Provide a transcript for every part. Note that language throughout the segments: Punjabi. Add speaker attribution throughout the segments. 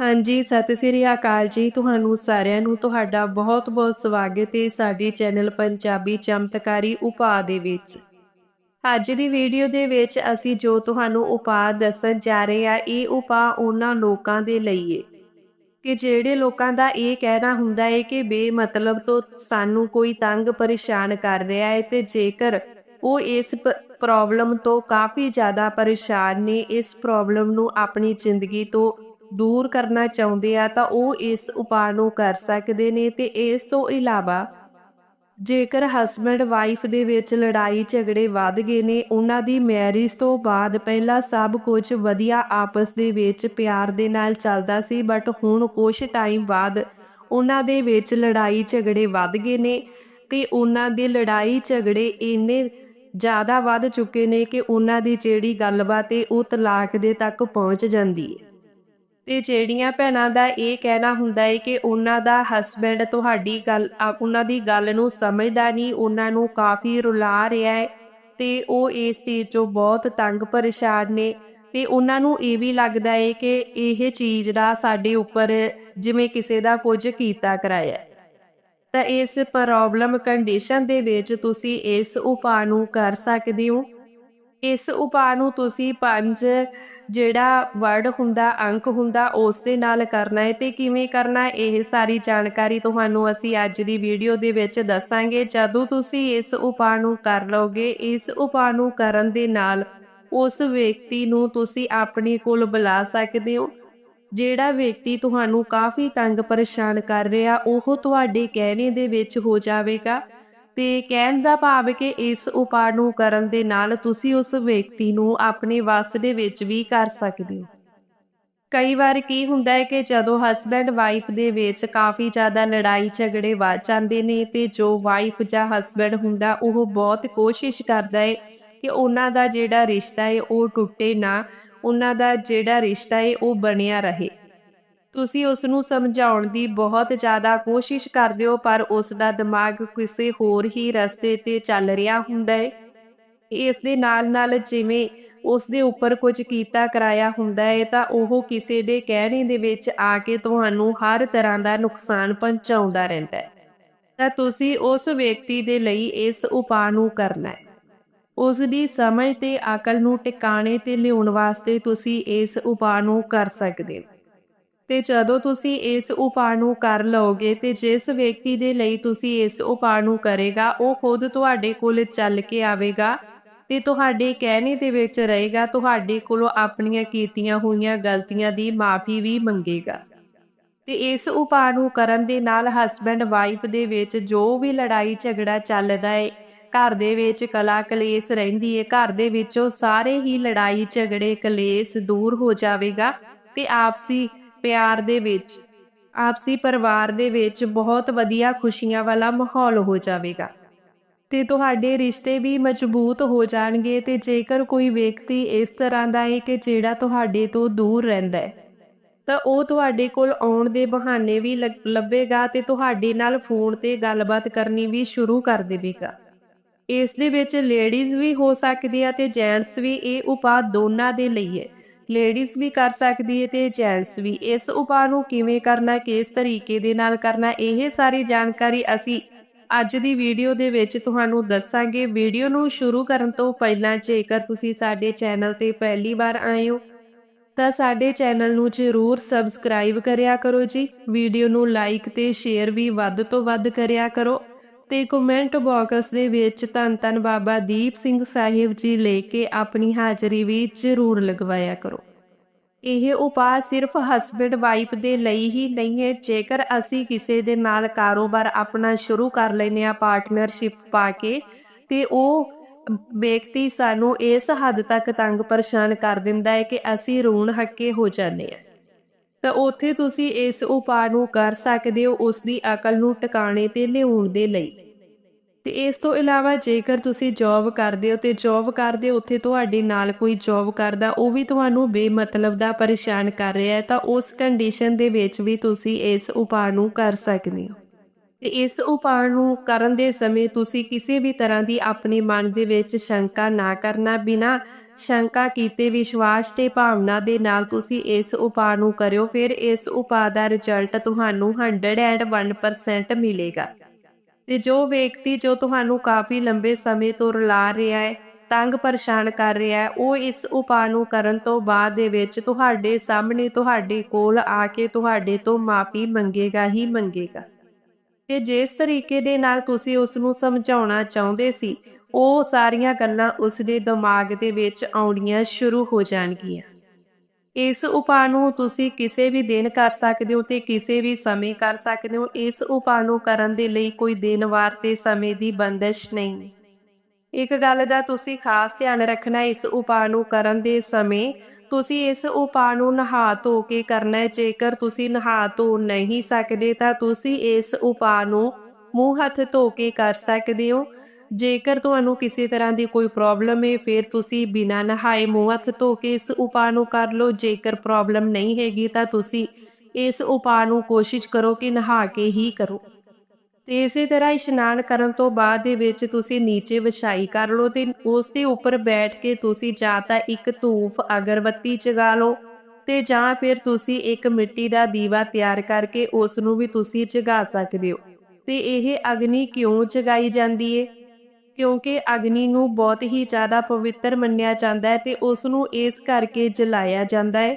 Speaker 1: ਹਾਂਜੀ, ਸਤਿ ਸ੍ਰੀ ਅਕਾਲ ਜੀ ਤੁਹਾਨੂੰ ਸਾਰਿਆਂ ਨੂੰ। ਤੁਹਾਡਾ ਬਹੁਤ-ਬਹੁਤ ਸਵਾਗਤ ਹੈ ਸਾਡੇ ਚੈਨਲ ਪੰਜਾਬੀ ਚਮਤਕਾਰੀ ਉਪਾਅ ਦੇ ਵਿੱਚ। ਅੱਜ ਦੀ ਵੀਡੀਓ ਦੇ ਵਿੱਚ ਅਸੀਂ ਜੋ ਤੁਹਾਨੂੰ ਉਪਾਅ ਦੱਸਣ ਜਾ ਰਹੇ ਆ ਇਹ ਉਪਾਅ ਉਹਨਾਂ ਲੋਕਾਂ ਦੇ ਲਈ ਹੈ ਕਿ ਜਿਹੜੇ ਲੋਕਾਂ ਦਾ ਇਹ ਕਹਿਣਾ ਹੁੰਦਾ ਹੈ ਕਿ ਬੇਮਤਲਬ ਤੋਂ ਸਾਨੂੰ ਕੋਈ ਤੰਗ ਪਰੇਸ਼ਾਨ ਕਰ ਰਿਹਾ ਹੈ ਤੇ ਜੇਕਰ ਉਹ ਇਸ ਪ੍ਰੋਬਲਮ ਤੋਂ ਕਾਫੀ ਜ਼ਿਆਦਾ ਪਰੇਸ਼ਾਨ ਨੇ, ਇਸ ਪ੍ਰੋਬਲਮ ਨੂੰ ਆਪਣੀ ਜ਼ਿੰਦਗੀ ਤੋਂ ਦੂਰ ਕਰਨਾ ਚਾਹੁੰਦੇ ਆ ਤਾਂ ਉਹ ਇਸ ਉਪਾਅ ਨੂੰ ਕਰ ਸਕਦੇ ਨੇ ਤੇ ਇਸ ਤੋਂ ਇਲਾਵਾ ਜੇਕਰ ਹਸਬੰਡ ਵਾਈਫ ਦੇ ਵਿੱਚ ਲੜਾਈ ਝਗੜੇ ਵੱਧ ਗਏ ਨੇ, ਉਹਨਾਂ ਦੀ ਮੈਰਿਜ ਤੋਂ ਬਾਅਦ ਪਹਿਲਾਂ ਸਭ ਕੁਝ ਵਧੀਆ ਆਪਸ ਦੇ ਵਿੱਚ ਪਿਆਰ ਦੇ ਨਾਲ ਚੱਲਦਾ ਸੀ ਬਟ ਹੁਣ ਕੁਝ ਟਾਈਮ ਬਾਅਦ ਉਹਨਾਂ ਦੇ ਵਿੱਚ ਲੜਾਈ ਝਗੜੇ ਵੱਧ ਗਏ ਨੇ ਤੇ ਉਹਨਾਂ ਦੇ ਲੜਾਈ ਝਗੜੇ ਇੰਨੇ ਜ਼ਿਆਦਾ ਵੱਧ ਚੁੱਕੇ ਨੇ ਕਿ ਉਹਨਾਂ ਦੀ ਜਿਹੜੀ ਗੱਲਬਾਤ ਹੈ ਉਹ ਤਲਾਕ ਦੇ ਤੱਕ ਪਹੁੰਚ ਜਾਂਦੀ ਹੈ ਤੇ ਜਿਹੜੀਆਂ ਭੈਣਾਂ ਦਾ ਇਹ ਕਹਿਣਾ ਹੁੰਦਾ ਹੈ ਕਿ ਉਹਨਾਂ ਦਾ ਹਸਬੰਡ ਤੁਹਾਡੀ ਗੱਲ ਉਹਨਾਂ ਦੀ ਗੱਲ ਨੂੰ ਸਮਝਦਾ ਨਹੀਂ ਉਹਨਾਂ ਨੂੰ ਕਾਫੀ ਰੁਲਾ ਰਿਹਾ ਹੈ ਤੇ ਉਹ ਇਸ ਚੀਜ਼ ਤੋਂ ਬਹੁਤ ਤੰਗ ਪਰੇਸ਼ਾਨ ਨੇ ਤੇ ਉਹਨਾਂ ਨੂੰ ਇਹ ਵੀ ਲੱਗਦਾ ਹੈ ਕਿ ਇਹ ਚੀਜ਼ ਦਾ ਸਾਡੇ ਉੱਪਰ ਜਿਵੇਂ ਕਿਸੇ ਦਾ ਕੁਝ ਕੀਤਾ ਕਰਾਇਆ ਤਾਂ ਇਸ ਪ੍ਰੋਬਲਮ ਕੰਡੀਸ਼ਨ ਦੇ ਵਿੱਚ ਤੁਸੀਂ ਇਸ ਉਪਾਅ ਨੂੰ ਕਰ ਸਕਦੇ ਹੋ। ਇਸ ਉਪਾਅ ਨੂੰ ਤੁਸੀਂ ਪੰਜ ਜਿਹੜਾ ਵਰਡ ਹੁੰਦਾ, ਅੰਕ ਹੁੰਦਾ ਉਸ ਦੇ ਨਾਲ ਕਰਨਾ ਹੈ। ਤੇ ਕਿਵੇਂ ਕਰਨਾ ਇਹ ਸਾਰੀ ਜਾਣਕਾਰੀ ਤੁਹਾਨੂੰ ਅਸੀਂ ਅੱਜ ਦੀ ਵੀਡੀਓ ਦੇ ਵਿੱਚ ਦੱਸਾਂਗੇ। ਜਦੋਂ ਤੁਸੀਂ ਇਸ ਉਪਾਅ ਨੂੰ ਕਰ ਲਓਗੇ, ਇਸ ਉਪਾਅ ਨੂੰ ਕਰਨ ਦੇ ਨਾਲ ਉਸ ਵਿਅਕਤੀ ਨੂੰ ਤੁਸੀਂ ਆਪਣੇ ਕੋਲ ਬੁਲਾ ਸਕਦੇ ਹੋ। ਜਿਹੜਾ ਵਿਅਕਤੀ ਤੁਹਾਨੂੰ ਕਾਫੀ ਤੰਗ ਪਰੇਸ਼ਾਨ ਕਰ ਰਿਹਾ, ਉਹ ਤੁਹਾਡੇ ਕਹਿਣੇ ਦੇ ਵਿੱਚ ਹੋ ਜਾਵੇਗਾ। ਤੇ ਕਹਿਣ ਦਾ ਭਾਵ ਕਿ ਇਸ ਉਪਾਅ ਨੂੰ ਕਰਨ ਦੇ ਨਾਲ ਤੁਸੀਂ ਉਸ ਵਿਅਕਤੀ ਨੂੰ ਆਪਣੇ ਵੱਸ ਦੇ ਵਿੱਚ ਵੀ ਕਰ ਸਕਦੇ ਹੋ। ਕਈ ਵਾਰ ਕੀ ਹੁੰਦਾ ਹੈ ਕਿ ਜਦੋਂ ਹਸਬੰਡ ਵਾਈਫ ਦੇ ਵਿੱਚ ਕਾਫੀ ਜ਼ਿਆਦਾ ਲੜਾਈ ਝਗੜੇ ਵੱਧ ਜਾਂਦੇ ਨੇ ਤੇ ਜੋ ਵਾਈਫ ਜਾਂ ਹਸਬੰਡ ਹੁੰਦਾ, ਉਹ ਬਹੁਤ ਕੋਸ਼ਿਸ਼ ਕਰਦਾ ਹੈ ਕਿ ਉਹਨਾਂ ਦਾ ਜਿਹੜਾ ਰਿਸ਼ਤਾ ਹੈ ਉਹ ਟੁੱਟੇ ਨਾ, ਉਹਨਾਂ ਦਾ ਜਿਹੜਾ ਰਿਸ਼ਤਾ ਹੈ ਉਹ ਬਣਿਆ ਰਹੇ। ਤੁਸੀਂ ਉਸ ਨੂੰ ਸਮਝਾਉਣ ਦੀ ਬਹੁਤ ਜ਼ਿਆਦਾ ਕੋਸ਼ਿਸ਼ ਕਰਦੇ ਹੋ, ਪਰ ਉਸ ਦਾ ਦਿਮਾਗ ਕਿਸੇ ਹੋਰ ਹੀ ਰਸਤੇ ਤੇ ਚੱਲ ਰਿਹਾ ਹੁੰਦਾ ਹੈ। ਇਸ ਦੇ ਨਾਲ ਨਾਲ ਜਿਵੇਂ ਉਸ ਦੇ ਉੱਪਰ ਕੁਝ ਕੀਤਾ ਕਰਾਇਆ ਹੁੰਦਾ ਹੈ, ਤਾਂ ਉਹ ਕਿਸੇ ਦੇ ਕਹਿਣੇ ਦੇ ਵਿੱਚ ਆ ਕੇ ਤੁਹਾਨੂੰ ਹਰ ਤਰ੍ਹਾਂ ਦਾ ਨੁਕਸਾਨ ਪਹੁੰਚਾਉਂਦਾ ਰਹਿੰਦਾ ਹੈ। ਤਾਂ ਤੁਸੀਂ ਉਸ ਵਿਅਕਤੀ ਦੇ ਲਈ ਇਸ ਉਪਾਅ ਨੂੰ ਕਰਨਾ ਹੈ। ਉਸ ਦੀ ਸਮਝ ਤੇ ਅਕਲ ਨੂੰ ਟਿਕਾਣੇ ਤੇ ਲਿਆਉਣ ਵਾਸਤੇ ਤੁਸੀਂ ਇਸ ਉਪਾਅ ਨੂੰ ਕਰ ਸਕਦੇ ਹੋ। ਤੇ ਜਦੋਂ ਤੁਸੀਂ ਇਸ ਉਪਾਅ ਨੂੰ ਕਰ ਲਓਗੇ ਤੇ ਜਿਸ ਵਿਅਕਤੀ ਦੇ ਲਈ ਤੁਸੀਂ ਇਸ ਉਪਾਅ ਨੂੰ ਕਰੇਗਾ, ਉਹ ਖੁਦ ਤੁਹਾਡੇ ਕੋਲ ਚੱਲ ਕੇ ਆਵੇਗਾ ਤੇ ਤੁਹਾਡੇ ਕਹਿਣੇ ਦੇ ਵਿੱਚ ਰਹੇਗਾ, ਤੁਹਾਡੇ ਕੋਲੋਂ ਆਪਣੀਆਂ ਕੀਤੀਆਂ ਹੋਈਆਂ ਗਲਤੀਆਂ ਦੀ ਮਾਫੀ ਵੀ ਮੰਗੇਗਾ। ਤੇ ਇਸ ਉਪਾਅ ਨੂੰ ਕਰਨ ਦੇ ਨਾਲ ਹਸਬੰਡ ਵਾਈਫ ਦੇ ਵਿੱਚ ਜੋ ਵੀ ਲੜਾਈ ਝਗੜਾ ਚੱਲਦਾ ਜਾਏ ਘਰ ਦੇ ਵਿੱਚ ਕਲਾ ਕਲੇਸ਼ ਰਹਿੰਦੀ ਹੈ ਘਰ ਦੇ ਵਿੱਚੋਂ ਸਾਰੇ ਹੀ ਲੜਾਈ ਝਗੜੇ ਕਲੇਸ਼ ਦੂਰ ਹੋ ਜਾਵੇਗਾ ਤੇ ਆਪਸੀ ਪਿਆਰ ਦੇ ਵਿੱਚ, ਆਪਸੀ ਪਰਿਵਾਰ ਦੇ ਵਿੱਚ ਬਹੁਤ ਵਧੀਆ ਖੁਸ਼ੀਆਂ ਵਾਲਾ ਮਾਹੌਲ ਹੋ ਜਾਵੇਗਾ। ਤੇ ਤੁਹਾਡੇ ਰਿਸ਼ਤੇ ਵੀ ਮਜ਼ਬੂਤ ਹੋ ਜਾਣਗੇ ਤੇ ਜੇਕਰ ਕੋਈ ਵਿਅਕਤੀ ਇਸ ਤਰ੍ਹਾਂ ਦਾ ਹੈ ਕਿ ਜਿਹੜਾ ਤੁਹਾਡੇ ਤੋਂ ਦੂਰ ਰਹਿੰਦਾ ਹੈ, ਤਾਂ ਉਹ ਤੁਹਾਡੇ ਕੋਲ ਆਉਣ ਦੇ ਬਹਾਨੇ ਵੀ ਲੱਗ- ਲੱਭੇਗਾ ਤੇ ਤੁਹਾਡੇ ਨਾਲ ਫੋਨ ਤੇ ਗੱਲਬਾਤ ਕਰਨੀ ਵੀ ਸ਼ੁਰੂ ਕਰ ਦੇਵੇਗਾ। ਇਸ ਦੇ ਵਿੱਚ ਲੇਡੀਜ਼ ਵੀ ਹੋ ਸਕਦੀ ਹੈ ਤੇ ਜੈਂਟਸ ਵੀ, ਇਹ ਉਪਾਅ ਦੋਨਾਂ ਦੇ ਲਈ ਹੈ। ਲੇਡੀਜ਼ ਵੀ ਕਰ ਸਕਦੀ ਹੈ ਤੇ ਜੈਂਟਸ ਵੀ। ਇਸ ਉਪਾਅ ਨੂੰ ਕਿਵੇਂ ਕਰਨਾ, ਕਿਸ ਤਰੀਕੇ ਦੇ ਨਾਲ ਕਰਨਾ, ਇਹ ਸਾਰੀ ਜਾਣਕਾਰੀ ਅਸੀਂ ਅੱਜ ਦੀ ਵੀਡੀਓ ਦੇ ਵਿੱਚ ਤੁਹਾਨੂੰ ਦੱਸਾਂਗੇ। ਵੀਡੀਓ ਨੂੰ ਸ਼ੁਰੂ ਕਰਨ ਤੋਂ ਪਹਿਲਾਂ ਜੇਕਰ ਤੁਸੀਂ ਸਾਡੇ ਚੈਨਲ ਤੇ ਪਹਿਲੀ ਵਾਰ ਆਏ ਹੋ, ਤਾਂ ਸਾਡੇ ਚੈਨਲ ਨੂੰ ਜ਼ਰੂਰ ਸਬਸਕ੍ਰਾਈਬ ਕਰਿਆ ਕਰੋ ਜੀ। ਵੀਡੀਓ ਨੂੰ ਲਾਈਕ ਤੇ ਸ਼ੇਅਰ ਵੀ ਵੱਧ ਤੋਂ ਵੱਧ ਕਰਿਆ ਕਰੋ। ਤੇ ਕਮੈਂਟ ਬਾਕਸ ਦੇ ਵਿੱਚ ਧੰਨ ਧੰਨ ਬਾਬਾ ਦੀਪ ਸਿੰਘ ਸਾਹਿਬ ਜੀ ਲੈ ਕੇ ਆਪਣੀ ਹਾਜ਼ਰੀ ਵੀ ਜ਼ਰੂਰ ਲਗਵਾਇਆ ਕਰੋ। ਇਹ ਉਪਾਅ ਸਿਰਫ ਹਸਬੰਡ ਵਾਈਫ ਦੇ ਲਈ ਹੀ ਨਹੀਂ ਹੈ, ਜੇਕਰ ਅਸੀਂ ਕਿਸੇ ਦੇ ਨਾਲ ਕਾਰੋਬਾਰ ਆਪਣਾ ਸ਼ੁਰੂ ਕਰ ਲੈਨੇ ਆ ਪਾਰਟਨਰਸ਼ਿਪ ਪਾ ਕੇ, ਤੇ ਉਹ ਵਿਅਕਤੀ ਸਾਨੂੰ ਇਸ ਹੱਦ ਤੱਕ ਤੰਗ ਪਰੇਸ਼ਾਨ ਕਰ ਦਿੰਦਾ ਹੈ ਕਿ ਅਸੀਂ ਰੋਣ ਹੱਕੇ ਹੋ ਜਾਂਦੇ ਹਾਂ। ਤਾਂ ਉੱਥੇ ਤੁਸੀਂ ਇਸ ਉਪਾਅ ਨੂੰ ਕਰ ਸਕਦੇ ਹੋ ਉਸ ਦੀ ਅਕਲ ਨੂੰ ਟਿਕਾਣੇ ਤੇ ਲਿਆਉਣ ਦੇ ਲਈ। ਤੇ ਇਸ ਤੋਂ ਇਲਾਵਾ ਜੇਕਰ ਤੁਸੀਂ ਜੌਬ ਕਰਦੇ ਹੋ ਤੇ ਜੌਬ ਕਰਦੇ ਉੱਥੇ ਤੁਹਾਡੇ ਨਾਲ ਕੋਈ ਜੌਬ ਕਰਦਾ, ਉਹ ਵੀ ਤੁਹਾਨੂੰ ਬੇਮਤਲਬ ਦਾ ਪਰੇਸ਼ਾਨ ਕਰ ਰਿਹਾ ਹੈ, ਤਾਂ ਉਸ ਕੰਡੀਸ਼ਨ ਦੇ ਵਿੱਚ ਵੀ ਤੁਸੀਂ ਇਸ ਉਪਾਅ ਨੂੰ ਕਰ ਸਕਦੇ ਹੋ। ਤੇ ਇਸ ਉਪਾਅ ਨੂੰ ਕਰਨ ਦੇ ਸਮੇਂ ਤੁਸੀਂ ਕਿਸੇ ਵੀ ਤਰ੍ਹਾਂ ਦੀ ਆਪਣੇ ਮਨ ਦੇ ਵਿੱਚ ਸ਼ੰਕਾ ਨਾ ਕਰਨਾ, ਬਿਨਾ ਸ਼ੰਕਾ ਕੀਤੇ ਵਿਸ਼ਵਾਸ ਤੇ ਭਾਵਨਾ ਦੇ ਨਾਲ ਤੁਸੀਂ ਇਸ ਉਪਾਅ ਨੂੰ ਕਰਿਓ, ਫਿਰ ਇਸ ਉਪਾਅ ਦਾ ਰਿਜ਼ਲਟ ਤੁਹਾਨੂੰ 101% ਮਿਲੇਗਾ। ਤੇ ਜੋ ਵਿਅਕਤੀ ਜੋ ਤੁਹਾਨੂੰ ਕਾਫੀ ਲੰਬੇ ਸਮੇਂ ਤੋਂ ਰਲਾ ਰਿਹਾ ਹੈ, ਤੰਗ ਪਰੇਸ਼ਾਨ ਕਰ ਰਿਹਾ ਹੈ, ਉਹ ਇਸ ਉਪਾਅ ਨੂੰ ਕਰਨ ਤੋਂ ਬਾਅਦ ਦੇ ਵਿੱਚ ਤੁਹਾਡੇ ਸਾਹਮਣੇ ਤੁਹਾਡੇ ਕੋਲ ਆ ਕੇ ਤੁਹਾਡੇ ਤੋਂ ਮਾਫੀ ਮੰਗੇਗਾ, ਹੀ ਮੰਗੇਗਾ। ਤੇ ਜਿਸ ਤਰੀਕੇ ਦੇ ਨਾਲ ਤੁਸੀਂ ਉਸ ਨੂੰ ਸਮਝਾਉਣਾ ਚਾਹੁੰਦੇ ਸੀ, ਉਹ ਸਾਰੀਆਂ ਗੱਲਾਂ ਉਸ ਦੇ ਦਿਮਾਗ ਦੇ ਵਿੱਚ ਆਉਣੀਆਂ ਸ਼ੁਰੂ ਹੋ ਜਾਣਗੀਆਂ। ਇਸ ਉਪਾਅ ਨੂੰ ਤੁਸੀਂ ਕਿਸੇ ਵੀ ਦਿਨ ਕਰ ਸਕਦੇ ਹੋ ਤੇ ਕਿਸੇ ਵੀ ਸਮੇਂ ਕਰ ਸਕਦੇ ਹੋ। ਇਸ ਉਪਾਅ ਨੂੰ ਕਰਨ ਦੇ ਲਈ ਕੋਈ ਦਿਨ ਵਾਰ ਤੇ ਸਮੇਂ ਦੀ ਬੰਦਿਸ਼ ਨਹੀਂ। ਇੱਕ ਗੱਲ ਦਾ ਤੁਸੀਂ ਖਾਸ ਧਿਆਨ ਰੱਖਣਾ, ਇਸ ਉਪਾਅ ਨੂੰ ਕਰਨ ਦੇ ਸਮੇਂ ਤੁਸੀਂ ਇਸ ਉਪਾਅ ਨੂੰ ਨਹਾ ਧੋ ਕੇ ਕਰਨਾ ਹੈ। ਜੇਕਰ ਤੁਸੀਂ ਨਹਾ ਧੋ ਨਹੀਂ ਸਕਦੇ ਤਾਂ ਤੁਸੀਂ ਇਸ ਉਪਾਅ ਨੂੰ ਮੂੰਹ ਹੱਥ ਧੋ ਕੇ ਕਰ ਸਕਦੇ ਹੋ। ਜੇਕਰ ਤੁਹਾਨੂੰ ਕਿਸੇ ਤਰ੍ਹਾਂ ਦੀ ਕੋਈ ਪ੍ਰੋਬਲਮ ਹੈ, ਫਿਰ ਤੁਸੀਂ ਬਿਨਾਂ ਨਹਾਏ ਮੂੰਹ ਹੱਥ ਧੋ ਕੇ ਇਸ ਉਪਾਅ ਨੂੰ ਕਰ ਲਓ। ਜੇਕਰ ਪ੍ਰੋਬਲਮ ਨਹੀਂ ਹੈਗੀ ਤਾਂ ਤੁਸੀਂ ਇਸ ਉਪਾਅ ਨੂੰ ਕੋਸ਼ਿਸ਼ ਕਰੋ ਕਿ ਨਹਾ ਕੇ ਹੀ ਕਰੋ। ਤੇ ਇਸੇ ਤਰ੍ਹਾਂ ਇਸ਼ਨਾਨ ਕਰਨ ਤੋਂ ਬਾਅਦ ਦੇ ਵਿੱਚ ਤੁਸੀਂ ਨੀਚੇ ਵਿਛਾਈ ਕਰ ਲਓ ਤੇ ਉਸ ਦੇ ਉੱਪਰ ਬੈਠ ਕੇ ਤੁਸੀਂ ਜਾਂ ਤਾਂ ਇੱਕ ਧੂਫ, ਅਗਰਬੱਤੀ ਜਗਾ ਲਓ ਤੇ ਜਾਂ ਫਿਰ ਤੁਸੀਂ ਇੱਕ ਮਿੱਟੀ ਦਾ ਦੀਵਾ ਤਿਆਰ ਕਰਕੇ ਉਸ ਨੂੰ ਵੀ ਤੁਸੀਂ ਜਗਾ ਸਕਦੇ ਹੋ। ਤੇ ਇਹ ਅਗਨੀ ਕਿਉਂ ਜਗਾਈ ਜਾਂਦੀ ਏ? ਕਿਉਂਕਿ ਅਗਨੀ ਨੂੰ ਬਹੁਤ ਹੀ ਜ਼ਿਆਦਾ ਪਵਿੱਤਰ ਮੰਨਿਆ ਜਾਂਦਾ ਹੈ ਤੇ ਉਸ ਨੂੰ ਇਸ ਕਰਕੇ ਜਲਾਇਆ ਜਾਂਦਾ ਹੈ।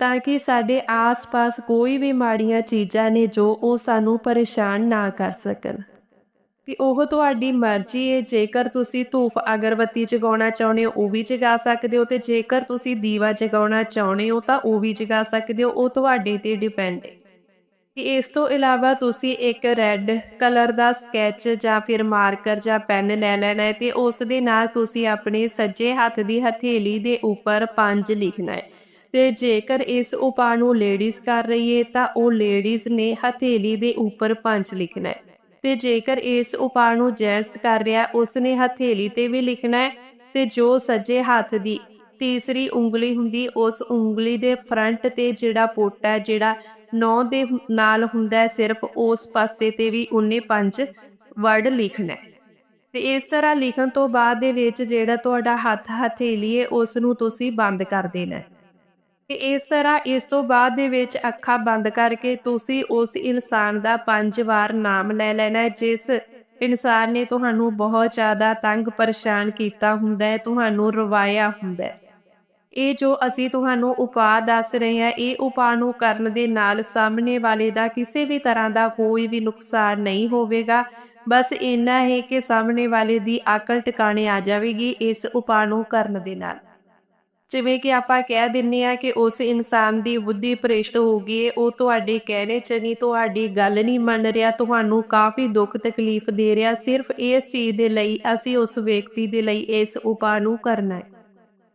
Speaker 1: ਤਾਂ ਕਿ ਸਾਡੇ ਆਸ-ਪਾਸ ਕੋਈ ਵੀ ਮਾੜੀਆਂ ਚੀਜ਼ਾਂ ਨੇ ਜੋ ਉਹ ਸਾਨੂੰ ਪਰੇਸ਼ਾਨ ਨਾ ਕਰ ਸਕਣ। ਕਿ ਉਹ ਤੁਹਾਡੀ ਮਰਜ਼ੀ ਹੈ ਜੇਕਰ ਤੁਸੀਂ ਧੂਫ ਅਗਰਬੱਤੀ ਜਗਾਉਣਾ ਚਾਹੁੰਦੇ ਹੋ, ਉਹ ਵੀ ਜਗਾ ਸਕਦੇ ਹੋ। ਤੇ ਜੇਕਰ ਤੁਸੀਂ ਦੀਵਾ ਜਗਾਉਣਾ ਚਾਹੁੰਦੇ ਹੋ, ਤਾਂ ਉਹ ਵੀ ਜਗਾ ਸਕਦੇ ਹੋ। ਉਹ ਤੁਹਾਡੇ ਤੇ ਡਿਪੈਂਡ ਹੈ ਕਿ ਇਸ ਤੋਂ ਇਲਾਵਾ ਤੁਸੀਂ ਇੱਕ ਰੈੱਡ ਕਲਰ ਦਾ ਸਕੈਚ ਜਾਂ ਫਿਰ ਮਾਰਕਰ ਜਾਂ ਪੈਨ ਲੈ ਲੈਣਾ ਹੈ ਤੇ ਉਸ ਦੇ ਨਾਲ ਤੁਸੀਂ ਆਪਣੇ ਸੱਜੇ ਹੱਥ ਦੀ ਹਥੇਲੀ ਦੇ ਉੱਪਰ ਪੰਜ ਲਿਖਣਾ ਹੈ ਤੇ ਜੇਕਰ ਇਸ ਉਪਾਅ ਨੂੰ ਲੇਡੀਜ਼ ਕਰ ਰਹੀ ਹੈ ਤਾਂ ਉਹ ਲੇਡੀਜ਼ ਨੇ ਹਥੇਲੀ ਦੇ ਉੱਪਰ ਪੰਜ ਲਿਖਣਾ ਹੈ। ਤੇ ਜੇਕਰ ਇਸ ਉਪਾਅ ਨੂੰ ਜੈਂਟਸ ਕਰ ਰਿਹਾ ਉਸ ਨੇ ਹਥੇਲੀ ਤੇ ਵੀ ਲਿਖਣਾ ਹੈ ਤੇ ਜੋ ਸੱਜੇ ਹੱਥ ਦੀ ਤੀਸਰੀ ਉਂਗਲੀ ਹੁੰਦੀ, ਉਸ ਉਂਗਲੀ ਦੇ ਫਰੰਟ ਤੇ ਜਿਹੜਾ ਪੋਟਾ ਹੈ, ਜਿਹੜਾ ਨੌ ਦੇ ਨਾਲ ਹੁੰਦਾ ਹੈ, ਸਿਰਫ ਉਸ ਪਾਸੇ ਤੇ ਵੀ ਉਹਨੇ ਪੰਜ ਵਰਡ ਲਿਖਣਾ ਹੈ। ਤੇ ਇਸ ਤਰ੍ਹਾਂ ਲਿਖਣ ਤੋਂ ਬਾਅਦ ਦੇ ਵਿੱਚ ਜਿਹੜਾ ਤੁਹਾਡਾ ਹੱਥ ਹਥੇਲੀ ਹੈ, ਉਸ ਨੂੰ ਤੁਸੀਂ ਬੰਦ ਕਰ ਦੇਣਾ ਹੈ। ਇਸ ਤਰ੍ਹਾਂ ਇਸ ਤੋਂ ਬਾਅਦ ਦੇ ਵਿੱਚ ਅੱਖਾਂ ਬੰਦ ਕਰਕੇ ਤੁਸੀਂ ਉਸ ਇਨਸਾਨ ਦਾ ਪੰਜ ਵਾਰ ਨਾਮ ਲੈ ਲੈਣਾ ਜਿਸ ਇਨਸਾਨ ਨੇ ਤੁਹਾਨੂੰ ਬਹੁਤ ਜ਼ਿਆਦਾ ਤੰਗ ਪਰੇਸ਼ਾਨ ਕੀਤਾ ਹੁੰਦਾ ਹੈ, ਤੁਹਾਨੂੰ ਰਵਾਇਆ ਹੁੰਦਾ ਹੈ। ਇਹ ਜੋ ਅਸੀਂ ਤੁਹਾਨੂੰ ਉਪਾਅ ਦੱਸ ਰਹੇ ਹਾਂ, ਇਹ ਉਪਾਅ ਨੂੰ ਕਰਨ ਦੇ ਨਾਲ ਸਾਹਮਣੇ ਵਾਲੇ ਦਾ ਕਿਸੇ ਵੀ ਤਰ੍ਹਾਂ ਦਾ ਕੋਈ ਵੀ ਨੁਕਸਾਨ ਨਹੀਂ ਹੋਵੇਗਾ। ਬਸ ਇੰਨਾ ਹੈ ਕਿ ਸਾਹਮਣੇ ਵਾਲੇ ਦੀ ਅਕਲ ਟਿਕਾਣੇ ਆ ਜਾਵੇਗੀ ਇਸ ਉਪਾਅ ਨੂੰ ਕਰਨ ਦੇ ਨਾਲ। ਜਿਵੇਂ ਕਿ ਆਪਾਂ ਕਹਿ ਦਿੰਨੇ ਆ ਕਿ ਉਸ ਇਨਸਾਨ ਦੀ ਬੁੱਧੀ ਭ੍ਰਿਸ਼ਟ ਹੋ ਗਈ ਹੈ ਉਹ ਤੁਹਾਡੇ ਕਹਿਣੇ ਚ ਨਹੀਂ, ਤੁਹਾਡੀ ਗੱਲ ਨਹੀਂ ਮੰਨ ਰਿਹਾ, ਤੁਹਾਨੂੰ ਕਾਫੀ ਦੁੱਖ ਤਕਲੀਫ ਦੇ ਰਿਹਾ। ਸਿਰਫ ਇਸ ਚੀਜ਼ ਦੇ ਲਈ ਅਸੀਂ ਉਸ ਵਿਅਕਤੀ ਦੇ ਲਈ ਇਸ ਉਪਾਅ ਨੂੰ ਕਰਨਾ ਹੈ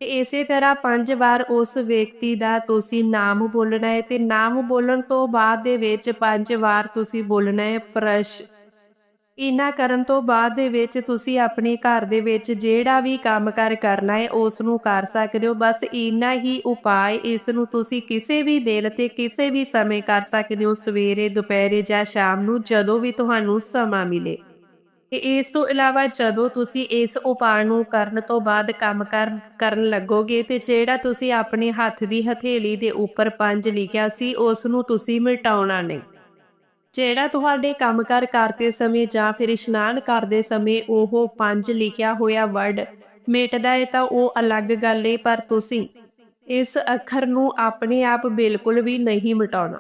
Speaker 1: ਤੇ ਇਸੇ ਤਰ੍ਹਾਂ ਪੰਜ ਵਾਰ ਉਸ ਵਿਅਕਤੀ ਦਾ ਤੁਸੀਂ ਨਾਮ ਬੋਲਣਾ ਹੈ ਤੇ ਨਾਮ ਬੋਲਣ ਤੋਂ ਬਾਅਦ ਦੇ ਵਿੱਚ ਪੰਜ ਵਾਰ ਤੁਸੀਂ ਬੋਲਣਾ ਹੈ ਪ੍ਰਸ਼ ਇਨਾ ਕਰਨ ਤੋਂ ਬਾਅਦ ਦੇ ਵਿੱਚ ਤੁਸੀਂ ਆਪਣੇ ਘਰ ਦੇ ਵਿੱਚ ਜਿਹੜਾ ਵੀ ਕੰਮਕਾਰ ਕਰਨਾ ਹੈ, ਉਸ ਨੂੰ ਕਰ ਸਕਦੇ ਹੋ। ਬਸ ਇੰਨਾ ਹੀ ਉਪਾਅ ਇਸ ਨੂੰ ਤੁਸੀਂ ਕਿਸੇ ਵੀ ਦਿਨ ਤੇ ਕਿਸੇ ਵੀ ਸਮੇਂ ਕਰ ਸਕਦੇ ਹੋ, ਸਵੇਰੇ, ਦੁਪਹਿਰੇ ਜਾਂ ਸ਼ਾਮ ਨੂੰ, ਜਦੋਂ ਵੀ ਤੁਹਾਨੂੰ ਸਮਾਂ ਮਿਲੇ। ਤੇ ਇਸ ਤੋਂ ਇਲਾਵਾ ਜਦੋਂ ਤੁਸੀਂ ਇਸ ਉਪਾਅ ਨੂੰ ਕਰਨ ਤੋਂ ਬਾਅਦ ਕੰਮ ਕਰਨ ਲੱਗੋਗੇ ਤੇ ਜਿਹੜਾ ਤੁਸੀਂ ਆਪਣੇ ਹੱਥ ਦੀ ਹਥੇਲੀ ਦੇ ਉੱਪਰ ਪੰਜ ਲਿਖਿਆ ਸੀ, ਉਸ ਨੂੰ ਤੁਸੀਂ ਮਿਟਾਉਣਾ ਨਹੀਂ। ਜਿਹੜਾ ਤੁਹਾਡੇ ਕੰਮਕਾਰ ਕਰਦੇ ਸਮੇਂ ਜਾਂ ਫਿਰ ਇਸ਼ਨਾਨ ਕਰਦੇ ਸਮੇਂ ਉਹ ਪੰਜ ਲਿਖਿਆ ਹੋਇਆ ਵਰਡ ਮਿਟਦਾ ਹੈ ਤਾਂ ਉਹ ਅਲੱਗ ਗੱਲ ਹੈ ਪਰ ਤੁਸੀਂ ਇਸ ਅੱਖਰ ਨੂੰ ਆਪਣੇ ਆਪ ਬਿਲਕੁਲ ਵੀ ਨਹੀਂ ਮਿਟਾਉਣਾ।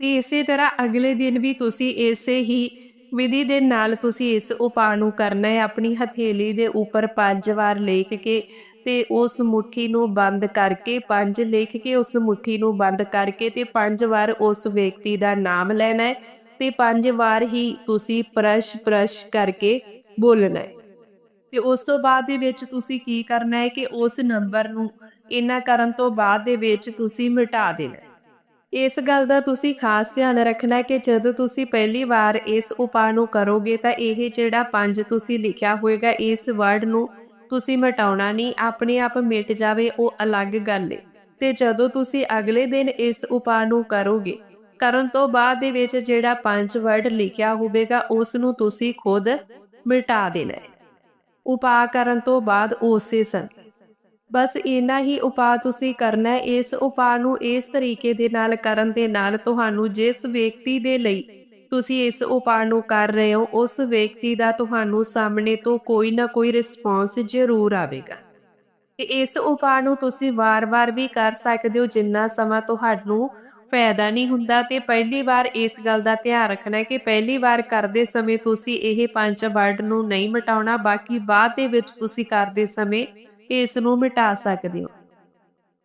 Speaker 1: ਤੇ ਇਸੇ ਤਰ੍ਹਾਂ ਅਗਲੇ ਦਿਨ ਵੀ ਤੁਸੀਂ ਇਸੇ ਹੀ ਵਿਧੀ ਦੇ ਨਾਲ ਤੁਸੀਂ ਇਸ ਉਪਾਅ ਨੂੰ ਕਰਨਾ ਹੈ। ਆਪਣੀ ਹਥੇਲੀ ਦੇ ਉੱਪਰ ਪੰਜ ਵਾਰ ਲਿਖ ਕੇ ਤੇ ਉਸ ਮੁਠੀ ਨੂੰ ਬੰਦ ਕਰਕੇ ਪੰਜ ਲਿਖ ਕੇ ਉਸ ਮੁਠੀ ਨੂੰ ਬੰਦ ਕਰਕੇ ਤੇ ਪੰਜ ਵਾਰ ਉਸ ਵਿਅਕਤੀ ਦਾ ਨਾਮ ਲੈਣਾ ਹੈ ਤੇ ਪੰਜ ਵਾਰ ਹੀ ਤੁਸੀਂ ਪ੍ਰਸ਼ ਪ੍ਰਸ਼ ਕਰਕੇ ਬੋਲਣਾ ਹੈ। ਤੇ ਉਸ ਤੋਂ ਬਾਅਦ ਦੇ ਵਿੱਚ ਤੁਸੀਂ ਕੀ ਕਰਨਾ ਹੈ ਕਿ ਉਸ ਨੰਬਰ ਨੂੰ ਇਹਨਾਂ ਕਰਨ ਤੋਂ ਬਾਅਦ ਦੇ ਵਿੱਚ ਤੁਸੀਂ ਮਿਟਾ ਦੇਣਾ ਇਸ ਗੱਲ ਦਾ ਤੁਸੀਂ ਖਾਸ ਧਿਆਨ ਰੱਖਣਾ ਕਿ ਜਦੋਂ ਤੁਸੀਂ ਪਹਿਲੀ ਵਾਰ ਇਸ ਉਪਾਅ ਨੂੰ ਕਰੋਗੇ ਤਾਂ ਇਹ ਜਿਹੜਾ ਪੰਜ ਤੁਸੀਂ ਲਿਖਿਆ ਹੋਵੇਗਾ ਇਸ ਵਰਡ ਨੂੰ ਤੁਸੀਂ ਮਟਾਉਣਾ ਨਹੀਂ, ਆਪਣੇ ਆਪ ਮਿਟ ਜਾਵੇ, ਉਹ ਅਲੱਗ ਗੱਲ ਏ। ਤੇ ਜਦੋਂ ਤੁਸੀਂ ਅਗਲੇ ਦਿਨ ਇਸ ਉਪਾਅ ਨੂੰ ਕਰੋਗੇ, ਕਰਨ ਤੋਂ ਬਾਅਦ ਦੇ ਵਿੱਚ ਜਿਹੜਾ ਪੰਜ ਵਰਡ ਲਿਖਿਆ ਹੋਵੇਗਾ ਉਸ ਨੂੰ ਤੁਸੀਂ ਖੁਦ ਮਿਟਾ ਦੇਣਾ ਹੈ। ਉਪਾਅ ਕਰਨ ਤੋਂ ਬਾਅਦ ਉਸੇ ਸਮੇਂ ਬਸ ਇੰਨਾ ਹੀ ਉਪਾਅ ਤੁਸੀਂ ਕਰਨਾ ਹੈ, ਇਸ ਉਪਾਅ ਨੂੰ ਇਸ ਤਰੀਕੇ ਦੇ ਨਾਲ ਕਰਨ ਦੇ ਨਾਲ ਤੁਹਾਨੂੰ ਜਿਸ ਵਿਅਕਤੀ ਦੇ ਲਈ ਤੁਸੀਂ ਇਸ ਉਪਾਅ ਨੂੰ ਕਰ ਰਹੇ ਹੋ, ਉਸ ਵਿਅਕਤੀ ਦਾ ਤੁਹਾਨੂੰ ਸਾਹਮਣੇ ਤੋਂ ਕੋਈ ਨਾ ਕੋਈ ਰਿਸਪੌਂਸ ਜ਼ਰੂਰ ਆਵੇਗਾ। ਤੇ ਇਸ ਉਪਾਅ ਨੂੰ ਤੁਸੀਂ ਵਾਰ-ਵਾਰ ਵੀ ਕਰ ਸਕਦੇ ਹੋ, ਜਿੰਨਾ ਸਮਾਂ ਤੁਹਾਨੂੰ ਫਾਇਦਾ ਨਹੀਂ ਹੁੰਦਾ। ਤੇ ਪਹਿਲੀ ਵਾਰ ਇਸ ਗੱਲ ਦਾ ਧਿਆਨ ਰੱਖਣਾ ਹੈ ਕਿ ਪਹਿਲੀ ਵਾਰ ਕਰਦੇ ਸਮੇਂ ਤੁਸੀਂ ਇਹ ਪੰਜ ਵਰਡ ਨੂੰ ਨਹੀਂ ਮਿਟਾਉਣਾ, ਬਾਕੀ ਬਾਅਦ ਦੇ ਵਿੱਚ ਤੁਸੀਂ ਕਰਦੇ ਸਮੇਂ ਇਸ ਨੂੰ ਮਿਟਾ ਸਕਦੇ ਹੋ।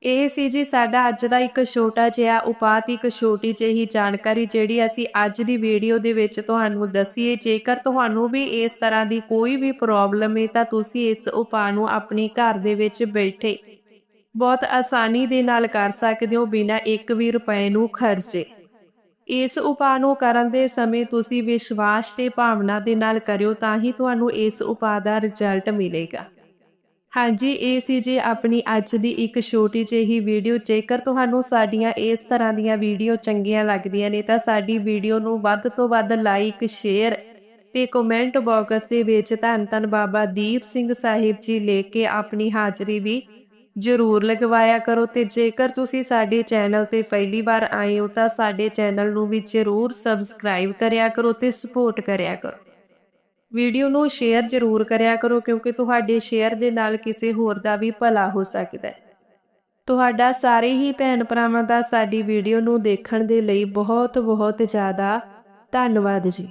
Speaker 1: ਇਹ ਸੀ ਜੀ ਸਾਡਾ ਅੱਜ ਦਾ ਇੱਕ ਛੋਟਾ ਜਿਹਾ ਉਪਾਅ ਤੇ ਇੱਕ ਛੋਟੀ ਜਿਹੀ ਜਾਣਕਾਰੀ ਜਿਹੜੀ ਅਸੀਂ ਅੱਜ ਦੀ ਵੀਡੀਓ ਦੇ ਵਿੱਚ ਤੁਹਾਨੂੰ ਦਸੀਏ। ਜੇਕਰ ਤੁਹਾਨੂੰ ਵੀ ਇਸ ਤਰ੍ਹਾਂ ਦੀ ਕੋਈ ਵੀ ਪ੍ਰੋਬਲਮ ਹੈ ਤਾਂ ਤੁਸੀਂ ਇਸ ਉਪਾਅ ਨੂੰ ਆਪਣੇ ਘਰ ਦੇ ਵਿੱਚ ਬੈਠੇ ਬਹੁਤ ਆਸਾਨੀ ਦੇ ਨਾਲ ਕਰ ਸਕਦੇ ਹੋ ਬਿਨਾਂ 1 ਵੀ ਰੁਪਏ ਨੂੰ ਖਰਚੇ। ਇਸ ਉਪਾਅ ਨੂੰ ਕਰਨ ਦੇ ਸਮੇਂ ਤੁਸੀਂ ਵਿਸ਼ਵਾਸ ਤੇ ਭਾਵਨਾ ਦੇ ਨਾਲ ਕਰਿਓ ਤਾਂ ਹੀ ਤੁਹਾਨੂੰ ਇਸ ਉਪਾਅ ਦਾ ਰਿਜ਼ਲਟ ਮਿਲੇਗਾ। ਹਾਂਜੀ, ਇਹ ਸੀ ਜੀ ਆਪਣੀ ਅੱਜ ਦੀ ਇੱਕ ਛੋਟੀ ਜਿਹੀ ਵੀਡੀਓ। ਜੇਕਰ ਤੁਹਾਨੂੰ ਸਾਡੀਆਂ ਇਸ ਤਰ੍ਹਾਂ ਦੀਆਂ ਵੀਡੀਓ ਚੰਗੀਆਂ ਲੱਗਦੀਆਂ ਨੇ, ਤਾਂ ਸਾਡੀ ਵੀਡੀਓ ਨੂੰ ਵੱਧ ਤੋਂ ਵੱਧ ਲਾਈਕ, ਸ਼ੇਅਰ ਤੇ ਕਮੈਂਟ ਬਾਕਸ ਦੇ ਵਿੱਚ ਧੰਨ ਧੰਨ ਬਾਬਾ ਦੀਪ ਸਿੰਘ ਸਾਹਿਬ ਜੀ ਲੈ ਕੇ ਆਪਣੀ ਹਾਜ਼ਰੀ ਵੀ ਜ਼ਰੂਰ ਲਗਵਾਇਆ ਕਰੋ। ਤੇ ਜੇਕਰ ਤੁਸੀਂ ਸਾਡੇ ਚੈਨਲ ਤੇ ਪਹਿਲੀ ਵਾਰ ਆਏ ਹੋ, ਤਾਂ ਸਾਡੇ ਚੈਨਲ ਨੂੰ ਵੀ ਜ਼ਰੂਰ ਸਬਸਕ੍ਰਾਈਬ ਕਰਿਆ ਕਰੋ ਤੇ ਸਪੋਰਟ ਕਰਿਆ ਕਰੋ। ਵੀਡੀਓ ਨੂੰ ਸ਼ੇਅਰ ਜ਼ਰੂਰ ਕਰਿਆ ਕਰੋ ਕਿਉਂਕਿ ਤੁਹਾਡੇ ਸ਼ੇਅਰ ਦੇ ਨਾਲ ਕਿਸੇ ਹੋਰ ਦਾ ਵੀ ਭਲਾ ਹੋ ਸਕਦਾ ਹੈ। ਤੁਹਾਡਾ ਸਾਰੇ ਹੀ ਭੈਣ ਭਰਾਵਾਂ ਦਾ ਸਾਡੀ ਵੀਡੀਓ ਨੂੰ ਦੇਖਣ ਦੇ ਲਈ ਬਹੁਤ ਬਹੁਤ ਜ਼ਿਆਦਾ ਧੰਨਵਾਦ ਜੀ।